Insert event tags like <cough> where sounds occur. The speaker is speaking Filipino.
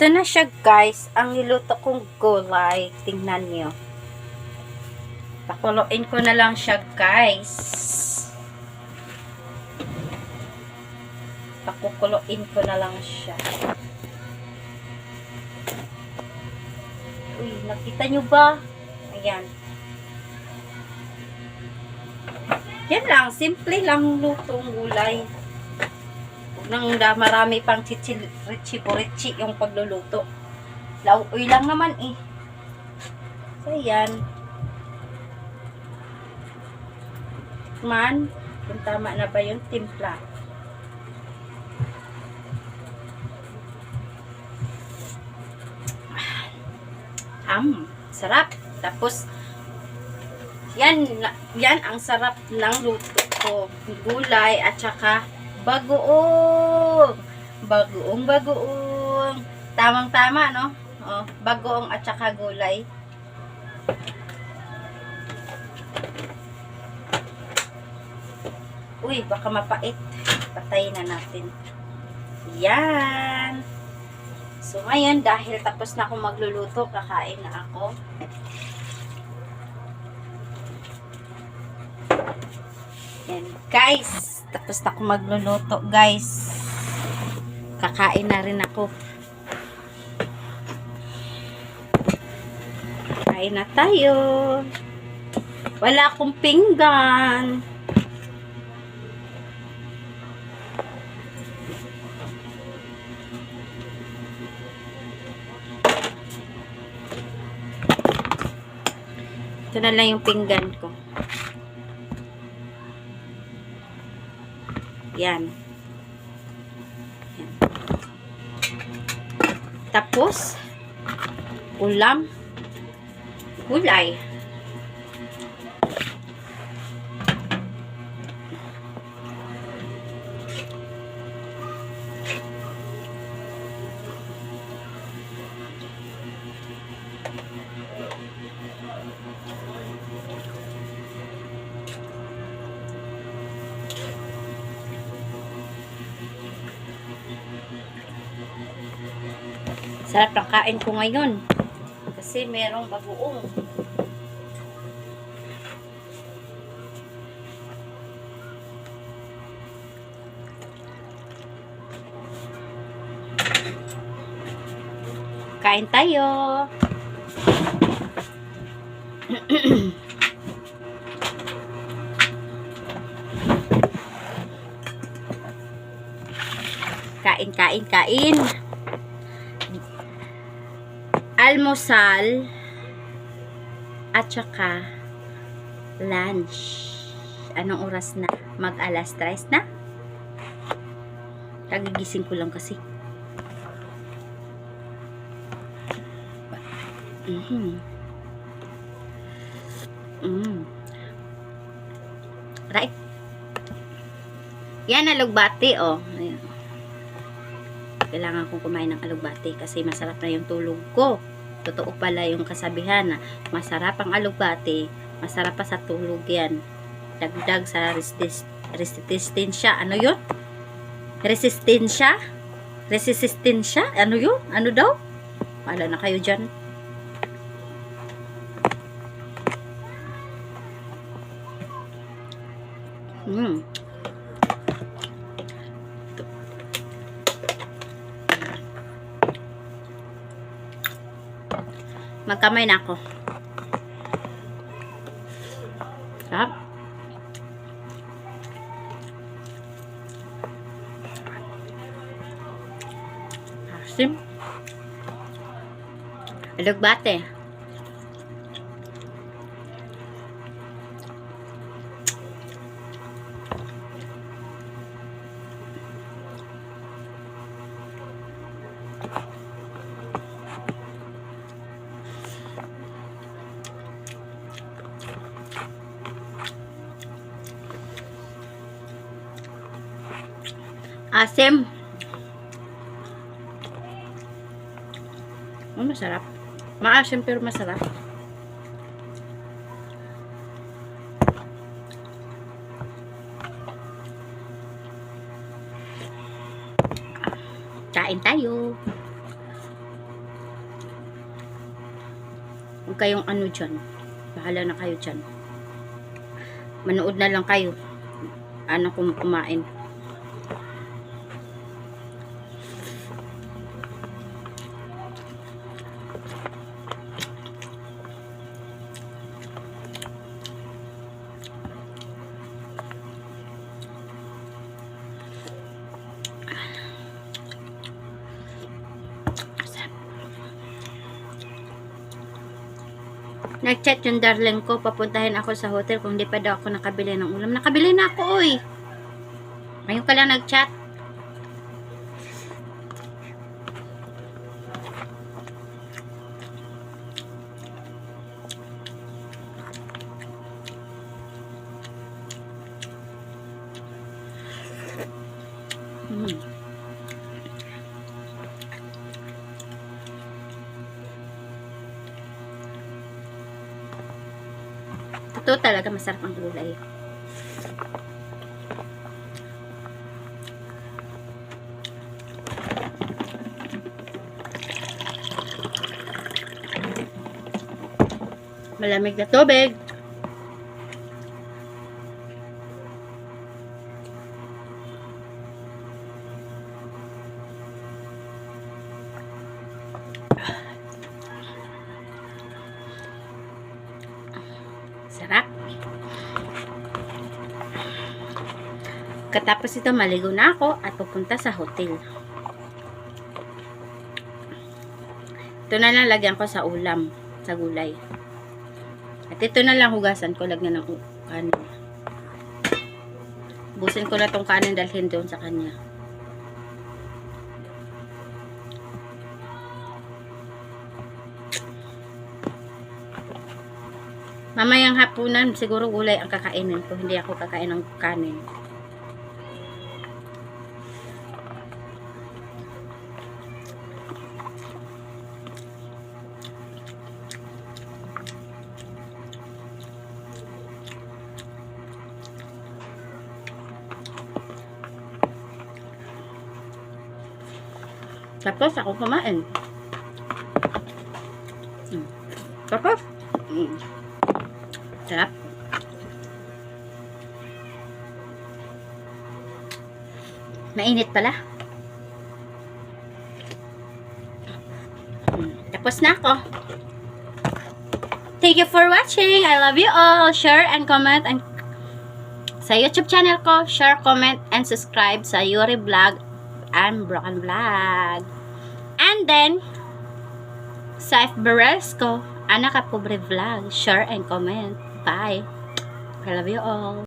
Ito na siya guys, ang niluto kong gulay. Tingnan nyo. Pakuloyin ko na lang siya guys. Pakukuloyin ko na lang siya. Uy, nakita nyo ba? Ayan. Yan lang, simple lang lutong gulay. Da, marami pang chichi, richi richi yung pagluluto. Lauoy lang naman eh. So, yan. Man, kung tama na ba yung timpla. Am, sarap. Tapos, yan, yan ang sarap ng luto ko. Gulay at saka bagoong. Bagoong, bagoong. Tamang-tama, no? Oh, bagoong at saka gulay. Uy, baka mapait. Patayin na natin. Yan. So, ngayon, dahil tapos na ako magluluto, kakain na ako. Yan, guys. Tapos na ako magluluto, guys. Kakain na rin ako. Kain na tayo. Wala akong pinggan. Ito na lang yung pinggan ko. Yan. Yan. Tapos, ulam, gulay. Sarap ng kain ko ngayon. Kasi merong bagoong. Kain tayo. <clears throat> kain, kain, kain almusal at saka lunch. Anong oras na? Mag alas 3 na? Kagigising ko lang kasi. Mhm. Mm. Right. Yan alugbati oh. Kailangan kong kumain ng alugbati kasi masarap na yung tulog ko. Totoo pala yung kasabihan na masarap ang alugbati, masarap pa sa tulog yan. Dagdag sa resist resistensya. Ano yun? Resistensya? Resistensya? Ano yun? Ano daw? Wala na kayo dyan. Mm. Magkamay na ako. Sarap. Asim. Alugbate. asim. Oh, masarap. Maasim pero masarap. Kain tayo. Huwag kayong ano dyan. Bahala na kayo dyan. Manood na lang kayo. Ano kung kumain. Nag-chat yung darling ko, papuntahin ako sa hotel kung di pa daw ako nakabili ng ulam. Nakabili na ako, oy. Ngayon ka lang nag-chat. Ito talaga masarap ang gulay. Malamig na tubig. Katapos ito, maligo na ako at pupunta sa hotel. Ito na lang lagyan ko sa ulam, sa gulay. At ito na lang hugasan ko, lagyan ng kanin. Busin ko na tong kanin dalhin doon sa kanya. Mamayang hapunan, siguro gulay ang kakainin ko. Hindi ako kakain ng kanin. Tapos ako kumain. Mm. Tapos, mm. Sarap. Mainit pala. Mm, Tapos na ako. Thank you for watching. I love you all. Share and comment and sa YouTube channel ko, share, comment, and subscribe sa Yuri Vlog and Broken Vlog. And then, sa FB Reels ko, Anak Pobre Vlog. Share and comment. Bye. I love you all.